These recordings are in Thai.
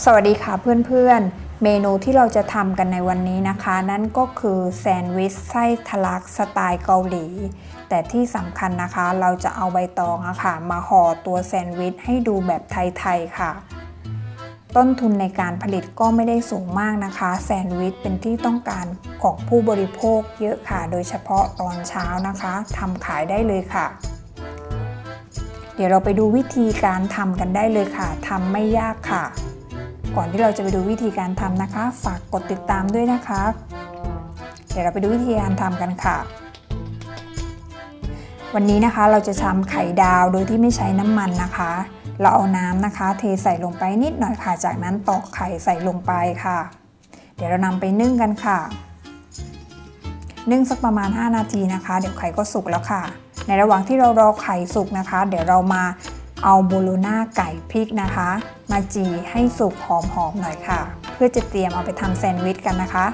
สวัสดีค่ะเพื่อนๆ เมนูที่เราจะทำกันในวันนี้นะคะ นั่นก็คือแซนด์วิชไส้ทะลักสไตล์เกาหลี แต่ที่สำคัญนะคะเราจะเอาใบตองอะค่ะมาห่อตัวแซนด์วิชให้ดูแบบไทยๆค่ะ ต้นทุนในการผลิตก็ไม่ได้สูงมากนะคะ แซนด์วิชเป็นที่ต้องการของผู้บริโภคเยอะค่ะ โดยเฉพาะตอนเช้านะคะทำขายได้เลยค่ะเดี๋ยวเราไปดูวิธีการทำกันได้เลยค่ะ ทำไม่ยากค่ะ ก่อนที่เราจะไปดูวิธีการทำนะคะ ฝากกดติดตามด้วยนะคะ เดี๋ยวเราไปดูวิธีการทำกันค่ะ วันนี้นะคะเราจะทำไข่ดาวโดยที่ไม่ใช้น้ำมันนะคะ เราเอาน้ำนะคะ เทใส่ลงไปนิดหน่อยค่ะ จากนั้นตอกไข่ใส่ลงไปค่ะ เดี๋ยวเรานำไปนึ่งกันค่ะ นึ่งสักประมาณ 5 นาทีนะคะ เดี๋ยวไข่ก็สุกแล้วค่ะ ในระหว่างที่เรารอไข่สุกนะคะ เดี๋ยวเรามาเอาโบโลน่าไก่พริกนะคะ มาจีให้สุกหอมๆหน่อยค่ะ เพื่อจะเตรียมเอาไปทำแซนด์วิชกันนะคะ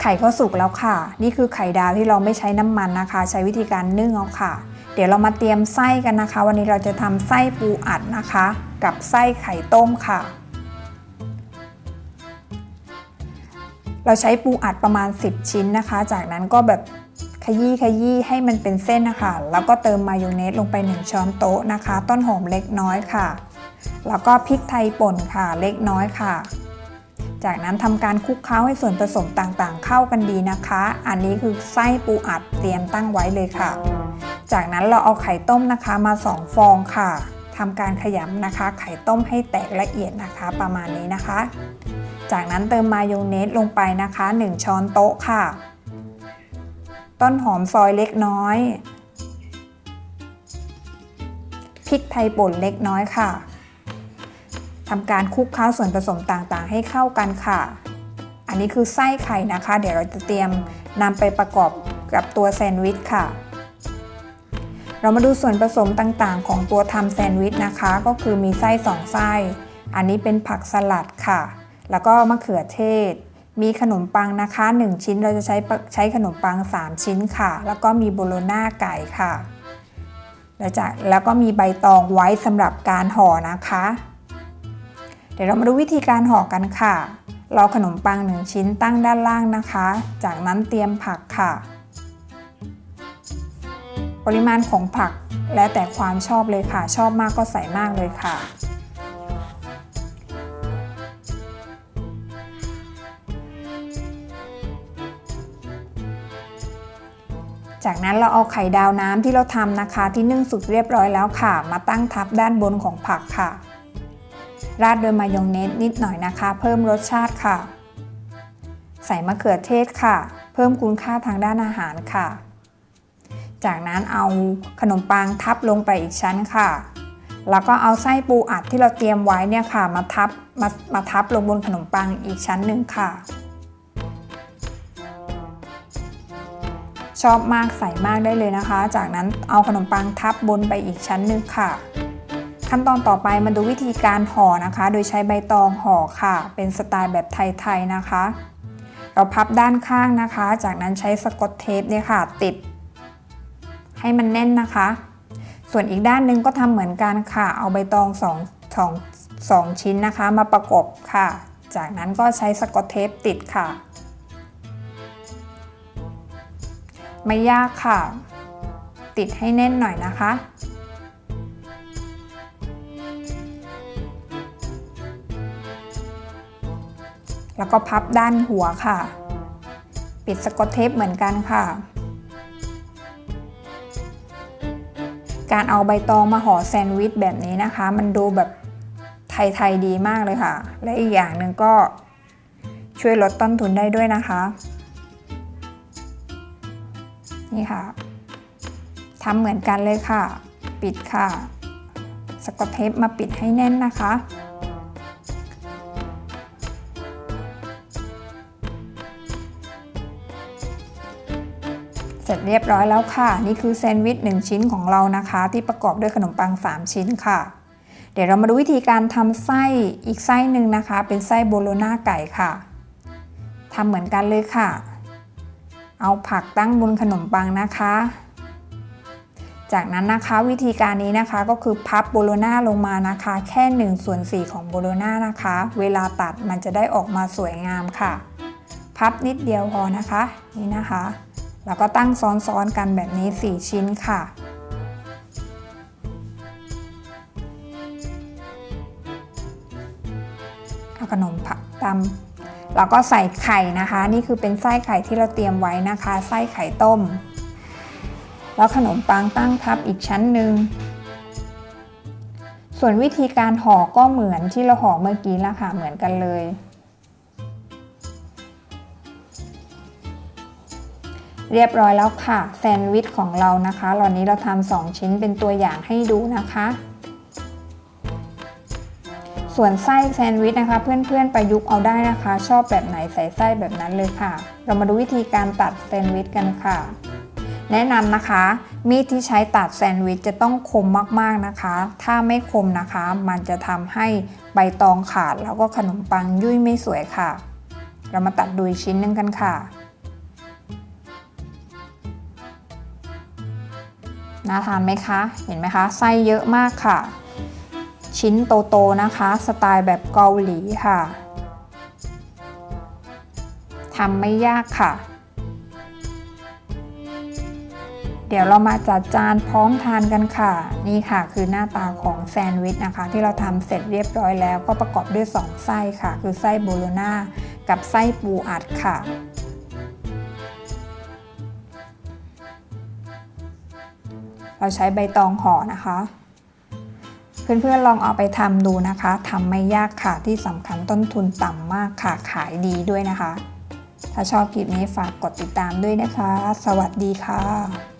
ไข่ก็สุกแล้วค่ะ นี่คือไข่ดาวที่เราไม่ใช้น้ำมันนะคะ ใช้วิธีการนึ่งเอาค่ะ เดี๋ยวเรามาเตรียมไส้กันนะคะ วันนี้เราจะทำไส้ปูอัดนะคะ กับไส้ไข่ต้มค่ะเราใช้ปูอัดประมาณ 10 ชิ้นนะคะ จากนั้นก็แบบ ขยี้ขยี้ให้มันเป็นเส้นนะคะ แล้วก็เติมมายองเนสลงไป 1 ช้อนโต๊ะนะคะ ต้นหอมเล็กน้อยค่ะ แล้วก็พริกไทยป่นค่ะเล็กน้อยค่ะ จากนั้นทำการคลุกเคล้าให้ส่วนผสมต่างๆ เข้ากันดีนะคะ อันนี้คือไส้ปูอัดเตรียมตั้งไว้เลยค่ะ จากนั้นเราเอาไข่ต้มนะคะมา 2 ฟองค่ะทำการขยำนะคะ ไข่ต้มให้แตกละเอียดนะคะ ประมาณนี้นะคะ จากนั้นเติมมายองเนสลงไปนะคะ 1 ช้อนโต๊ะค่ะ ต้นหอมซอยเล็กน้อย พริกไทยป่นเล็กน้อยค่ะทำการคลุกเคล้าส่วนผสมต่างๆ ให้เข้ากันค่ะ อันนี้คือไส้ไข่นะคะ เดี๋ยวเราจะเตรียมนำไปประกอบกับตัวแซนด์วิชค่ะ เรามาดูส่วนผสมต่างๆ ของตัวทำแซนด์วิชนะคะ ก็คือมีไส้2ไส้ อันนี้เป็นผักสลัดค่ะ แล้วก็มะเขือเทศ มีขนมปังนะคะ 1 ชิ้นเราจะใช้ใช้ขนมปัง 3 ชิ้นค่ะ แล้วก็มีโบโลน่าไก่ค่ะ แล้วจากแล้วก็มีใบตองไว้สำหรับการห่อนะคะ เดี๋ยวเรามาดูวิธีการห่อกันค่ะเราขนมปัง 1 ชิ้นตั้งด้านล่างนะคะ จากนั้นเตรียมผักค่ะ ปริมาณของผักแล้วแต่ความชอบเลยค่ะ ชอบมากก็ใส่มากเลยค่ะ จากนั้นเราเอาไข่ดาวน้ำที่เราทำนะคะ ที่นึ่งสุกเรียบร้อยแล้วค่ะ มาตั้งทับด้านบนของผักค่ะ ราดโดยมายองเนสนิดหน่อยนะคะ เพิ่มรสชาติค่ะ ใส่มะเขือเทศค่ะ เพิ่มคุณค่าทางด้านอาหารค่ะ จากนั้นเอาขนมปังทับลงไปอีกชั้นค่ะ แล้วก็เอาไส้ปูอัดที่เราเตรียมไว้เนี่ยค่ะ มาทับมามาทับลงบนขนมปังอีกชั้นหนึ่งค่ะ ชอบมากใส่มากได้เลยนะคะ จากนั้นเอาขนมปังทับบนไปอีกชั้นหนึ่งค่ะ ขั้นตอนต่อไปมาดูวิธีการห่อนะคะ โดยใช้ใบตองห่อค่ะ เป็นสไตล์แบบไทยๆนะคะ เราพับด้านข้างนะคะ จากนั้นใช้สกอตเทปเนี่ยค่ะ ติด ให้มันแน่นนะคะ ส่วนอีกด้านนึงก็ทำเหมือนกันค่ะ เอาใบตองสองสองสองชิ้นนะคะ มาประกบค่ะ จากนั้นก็ใช้สกอตเทปติดค่ะ ไม่ยากค่ะ ติดให้แน่นหน่อยนะคะ แล้วก็พับด้านหัวค่ะ ปิดสกอตเทปเหมือนกันค่ะ การเอาใบตองมาห่อแซนด์วิชแบบนี้นะคะ มันดูแบบไทยๆดีมากเลยค่ะ และอีกอย่างหนึ่งก็ช่วยลดต้นทุนได้ด้วยนะคะ นี่ค่ะทำเหมือนกันเลยค่ะ ปิดค่ะ สกอตเทปมาปิดให้แน่นนะคะ เสร็จเรียบร้อยแล้วค่ะ นี่คือแซนด์วิช1ชิ้นของเรานะคะ ที่ประกอบด้วยขนมปัง 3 ชิ้นค่ะ เดี๋ยวเรามาดูวิธีการทำไส้อีกไส้หนึ่งนะคะ เป็นไส้โบโลนาไก่ค่ะทำเหมือนกันเลยค่ะ เอาผักตั้งบนขนมปังนะคะ จากนั้นนะคะวิธีการนี้นะคะก็คือพับโบโลนาลงมานะคะ แค่1ส่วน4ของโบโลนานะคะ เวลาตัดมันจะได้ออกมาสวยงามค่ะ พับนิดเดียวพอนะคะนี่นะคะ แล้วก็ตั้งซ้อนๆกันแบบนี้ 4 ชิ้นค่ะเอาขนมผักตำ แล้วก็ใส่ไข่นะคะ นี่คือเป็นไส้ไข่ที่เราเตรียมไว้นะคะ ไส้ไข่ต้ม แล้วขนมปังตั้งทับอีกชั้นหนึ่งส่วนวิธีการห่อก็เหมือนที่เราห่อเมื่อกี้ละค่ะเหมือนกันเลย เรียบร้อยแล้วค่ะ แซนด์วิชของเรานะคะตอนนี้เราทำสองชิ้นเป็นตัวอย่างให้ดูนะคะ ส่วนไส้แซนด์วิชนะคะ เพื่อนๆประยุกต์เอาได้นะคะ ชอบแบบไหนใส่ไส้แบบนั้นเลยค่ะ เรามาดูวิธีการตัดแซนด์วิชกันค่ะ แนะนำนะคะ มีดที่ใช้ตัดแซนด์วิชจะต้องคมมากๆนะคะ ถ้าไม่คมนะคะ มันจะทำให้ใบตองขาด แล้วก็ขนมปังยุ่ยไม่สวยค่ะ เรามาตัดดูอีกชิ้นหนึงกันค่ะน่าทานไหมคะ เห็นไหมคะ ไส้เยอะมากค่ะ ชิ้นโตๆนะคะ สไตล์แบบเกาหลีค่ะทำไม่ยากค่ะ เดี๋ยวเรามาจัดจานพร้อมทานกันค่ะ นี่ค่ะคือหน้าตาของแซนด์วิชนะคะ ที่เราทำเสร็จเรียบร้อยแล้ว ก็ประกอบด้วย 2 ไส้ค่ะ คือไส้โบโลนากับไส้ปูอัดค่ะเราใช้ใบตองห่อนะคะ เพื่อนๆลองเอาไปทำดูนะคะทำไม่ยากค่ะที่สำคัญต้นทุนต่ำมากค่ะขายดีด้วยนะคะ ถ้าชอบคลิปนี้ฝากกดติดตามด้วยนะคะ สวัสดีค่ะ